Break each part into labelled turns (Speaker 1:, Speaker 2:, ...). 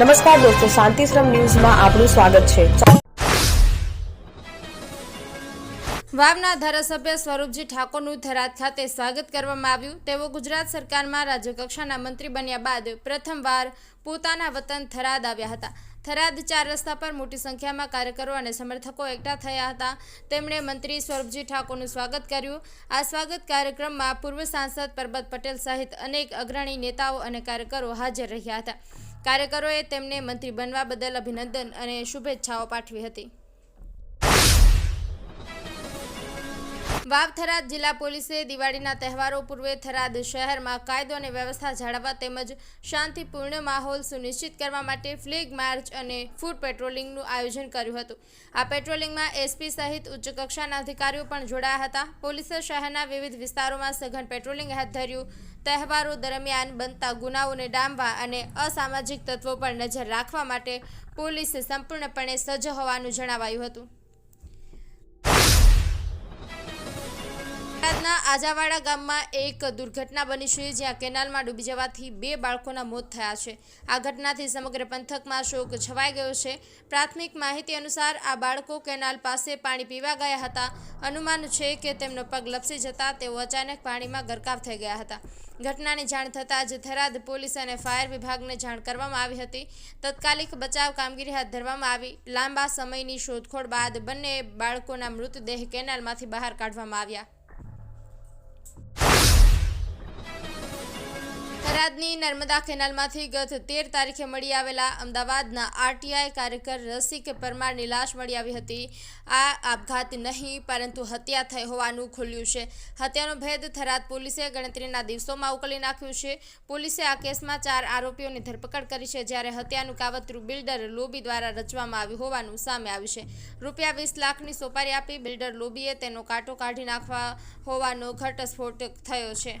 Speaker 1: નમસ્કાર દોસ્તો, શાંતિશ્રમ ન્યૂઝમાં આપનું સ્વાગત છે.
Speaker 2: વાવના ધારાસભ્ય સ્વરૂપજી ઠાકોરનું થરાદ ખાતે સ્વાગત કરવામાં આવ્યું. તેઓ ગુજરાત સરકારમાં રાજ્યકક્ષાના મંત્રી બન્યા બાદ પ્રથમવાર પોતાના વતન થરાદ આવ્યા હતા. થરાદ ચાર રસ્તા પર મોટી સંખ્યામાં કાર્યકરો અને સમર્થકો એકઠા થયા હતા. તેમણે મંત્રી સ્વરૂપજી ઠાકોરનું સ્વાગત કર્યું. આ સ્વાગત કાર્યક્રમમાં પૂર્વ સાંસદ પરબત પટેલ સહિત અનેક અગ્રણી નેતાઓ અને કાર્યકરો હાજર રહ્યા હતા. કાર્યકરોએ તેમને મંત્રી બનવા બદલ અભિનંદન અને શુભેચ્છાઓ પાઠવી હતી. વાવ થરાદ જિલ્લા પોલીસે દિવાળીના તહેવારો પૂર્વે થરાદ શહેરમાં કાયદો અને વ્યવસ્થા જાળવવા તેમજ શાંતિપૂર્ણ માહોલ સુનિશ્ચિત કરવા માટે ફ્લેગ માર્ચ અને ફૂડ પેટ્રોલિંગનું આયોજન કર્યું હતું. આ પેટ્રોલિંગમાં એસપી સહિત ઉચ્ચ કક્ષાના અધિકારીઓ પણ જોડાયા હતા. પોલીસે શહેરના વિવિધ વિસ્તારોમાં સઘન પેટ્રોલિંગ હાથ ધર્યું. તહેવારો દરમિયાન બનતા ગુનાઓને ડામવા અને અસામાજિક તત્વો પર નજર રાખવા માટે પોલીસે સંપૂર્ણપણે સજ્જ હોવાનું જણાવાયું હતું. ગુજરાતના આજાવાડા ગામમાં એક દુર્ઘટના બની છે, જ્યાં કેનાલમાં ડૂબી જવાથી બે બાળકોના મોત થયા છે. આ ઘટનાથી સમગ્ર પંથકમાં શોક છવાઈ ગયો છે. પ્રાથમિક માહિતી અનુસાર આ બાળકો કેનાલ પાસે પાણી પીવા ગયા હતા. અનુમાન છે કે તેમનો પગ લપસી જતા તેઓ અચાનક પાણીમાં ગરકાવ થઈ ગયા હતા. ઘટનાની જાણ થતાં જ થરાદ પોલીસ અને ફાયર વિભાગને જાણ કરવામાં આવી હતી. તત્કાલિક બચાવ કામગીરી હાથ ધરવામાં આવી. લાંબા સમયની શોધખોળ બાદ બંને બાળકોના મૃતદેહ કેનાલમાંથી બહાર કાઢવામાં આવ્યા. થરાદની નર્મદા કેનાલમાંથી ગત તેર તારીખે મળી આવેલા અમદાવાદના આરટીઆઈ કાર્યકર રસિક પરમારની લાશ મળી આવી હતી. આ આપઘાત નહીં, પરંતુ હત્યા થઈ હોવાનું ખુલ્યું છે. હત્યાનો ભેદ થરાદ પોલીસે ગણતરીના દિવસોમાં ઉકલી નાખ્યું છે. પોલીસે આ કેસમાં ચાર આરોપીઓની ધરપકડ કરી છે, જ્યારે હત્યાનું કાવતરું બિલ્ડર લોબી દ્વારા રચવામાં આવ્યું હોવાનું સામે આવ્યું છે. રૂપિયા વીસ લાખની સોપારી આપી બિલ્ડર લોબીએ તેનો કાંટો કાઢી નાખવા હોવાનો ઘટસ્ફોટ થયો છે.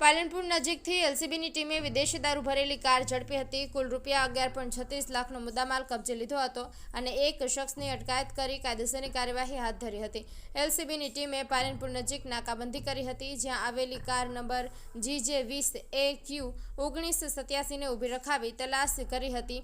Speaker 2: Palanpur નજીકથી એલસીબીની ટીમે વિદેશી દારૂ ભરેલી કાર ઝડપી હતી. કુલ રૂપિયા અગિયાર પોઈન્ટ છત્રીસ લાખનો મુદ્દામાલ કબજે લીધો હતો અને એક શખ્સની અટકાયત કરી કાયદેસરની કાર્યવાહી હાથ ધરી હતી. એલસીબીની ટીમે પાલનપુર નજીક નાકાબંધી કરી હતી, જ્યાં આવેલી કાર નંબર જીજે વીસ એ ક્યુ ઓગણીસ સત્યાસીને ઊભી રખાવી તલાશ કરી હતી.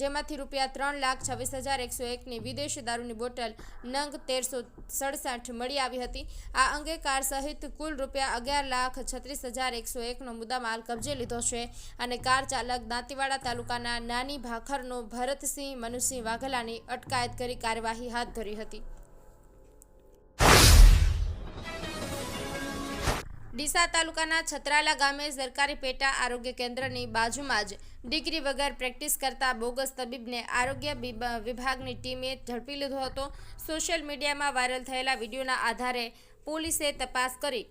Speaker 2: જેમાંથી રૂપિયા ત્રણ લાખ છવ્વીસ હજાર એકસો એકની વિદેશી દારૂની બોટલ નંગ તેરસો સડસઠ મળી આવી હતી. આ અંગે કાર સહિત કુલ રૂપિયા અગિયાર લાખ છત્રીસ હજાર એકસો એકનો મુદ્દામાલ કબજે લીધો છે અને કાર ચાલક દાંતીવાડા તાલુકાના નાની ભાખરનો ભરતસિંહ મનુસિંહ વાઘેલાની અટકાયત કરી કાર્યવાહી હાથ ધરી હતી. ડીસા તાલુકાના છત્રાલા ગામે સરકારી પેટા આરોગ્ય કેન્દ્રની બાજુમાં જ ડિગ્રી વગર પ્રેક્ટિસ કરતા બોગસ તબીબને આરોગ્ય વિભાગની ટીમે ઝડપી લીધો હતો. સોશિયલ મીડિયામાં વાયરલ થયેલા વિડીયોના આધારે પોલીસે તપાસ કરી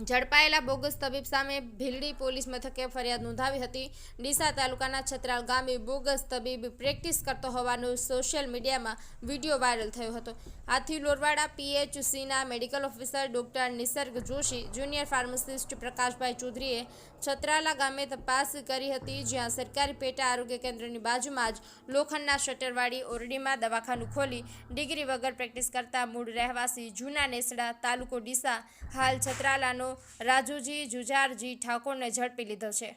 Speaker 2: ઝડપાયેલા બોગસ તબીબ સામે ભીલડી પોલીસ મથકે ફરિયાદ નોંધાવી હતી. ડીસા તાલુકાના છત્રાલ ગામે બોગસ તબીબ પ્રેક્ટિસ કરતો હોવાનો સોશિયલ મીડિયામાં વીડિયો વાયરલ થયો હતો. આથી Lorwada પીએચસીના medical officer doctor Nisarg Joshi, junior pharmacist Prakashbhai ચૌધરીએ છત્રાલા ગામે તપાસ કરી હતી, જ્યાં સરકારી પેટા આરોગ્ય કેન્દ્રની બાજુમાં જ લોખંડના શટરવાળી ઓરડીમાં દવાખાનું ખોલી ડિગ્રી વગર પ્રેક્ટિસ કરતા મૂળ રહેવાસી જૂના નેસડા તાલુકો ડીસા હાલ છત્રાલાનો રાજુજી જુજારજી ઠાકોરને ઝડપી લીધો છે.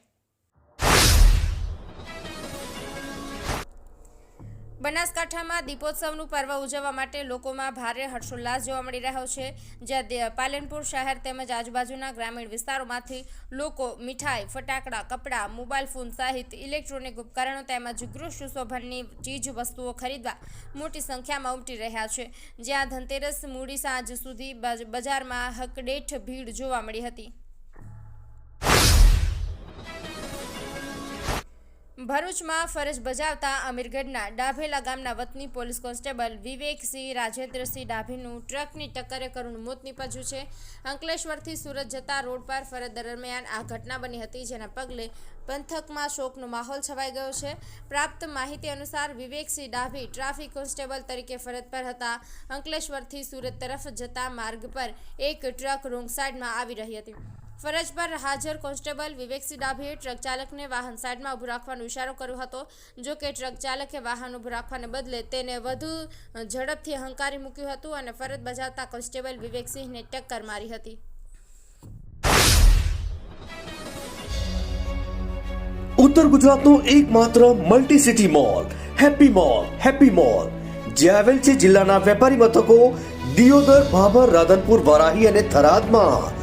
Speaker 2: બનાસકાંઠામાં દીપોત્સવનું પર્વ ઉજવવા માટે લોકોમાં ભારે હર્ષોલ્લાસ જોવા મળી રહ્યો છે. જ્યાં પાલનપુર શહેર તેમજ આજુબાજુના ગ્રામીણ વિસ્તારોમાંથી લોકો મીઠાઈ, ફટાકડા, કપડાં, મોબાઈલ ફોન સહિત ઇલેક્ટ્રોનિક ઉપકરણો તેમજ ગૃહ સુશોભનની ચીજ વસ્તુઓ ખરીદવા મોટી સંખ્યામાં ઉમટી રહ્યા છે. જ્યાં ધનતેરસ મૂડી સાંજ સુધી બજ- બજારમાં હકડેઠ ભીડ જોવા મળી હતી. ભરૂચમાં ફરજ બજાવતા અમીરગઢના ડાભેલા ગામના વતની પોલીસ કોન્સ્ટેબલ વિવેકસિંહ રાજેન્દ્રસિંહ ડાભીનું ટ્રકની ટક્કરે કરુણ મોત નીપજ્યું છે. અંકલેશ્વરથી સુરત જતા રોડ પર ફરજ દરમિયાન આ ઘટના બની હતી, જેના પગલે પંથકમાં શોકનો માહોલ છવાઈ ગયો છે. પ્રાપ્ત માહિતી અનુસાર વિવેકસિંહ ડાભી ટ્રાફિક કોન્સ્ટેબલ તરીકે ફરજ પર હતા. અંકલેશ્વરથી સુરત તરફ જતા માર્ગ પર એક ટ્રક રોંગ સાઈડમાં આવી રહી હતી. ફરજ પર હાજર કોન્સ્ટેબલ વિવેક ડાભીએ ટ્રક ચાલકને વાહન સાઈડમાં ઊભું રાખવાનો ઇશારો કર્યો હતો. જો કે ટ્રક ચાલકે વાહન ઊભું રાખવાને બદલે તેને વધુ ઝડપથી હંકારી મૂક્યું હતું અને ફરજ બજાવતા કોન્સ્ટેબલ વિવેકસિંહને ટક્કર મારી હતી.
Speaker 3: ઉત્તર ગુજરાતનો એકમાત્ર multi city mall happy mall happy mall, જે આવેલ છે જિલ્લાના વેપારી મથકો દિયોદર, ભાભર, રાધનપુર, વરાહી અને થરાદમાં.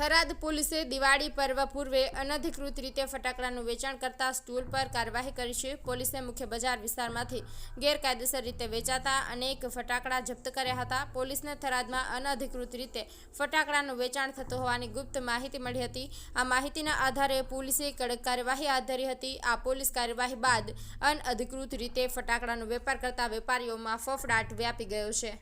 Speaker 2: થરાદ પોલીસે દિવાળી પર્વ પૂર્વે અનધિકૃત રીતે ફટાકડાનું વેચાણ કરતા સ્ટોલ પર કાર્યવાહી કરી છે. પોલીસે મુખ્ય બજાર વિસ્તારમાંથી ગેરકાયદેસર રીતે વેચાતા અનેક ફટાકડા જપ્ત કર્યા હતા. પોલીસને થરાદમાં અનધિકૃત રીતે ફટાકડાનું વેચાણ થતું હોવાની ગુપ્ત માહિતી મળી હતી. આ માહિતીના આધારે પોલીસે કડક કાર્યવાહી હાથ ધરી હતી. આ પોલીસ કાર્યવાહી બાદ અનઅધિકૃત રીતે ફટાકડાનો વેપાર કરતા વેપારીઓમાં ફફડાટ વ્યાપી ગયો છે.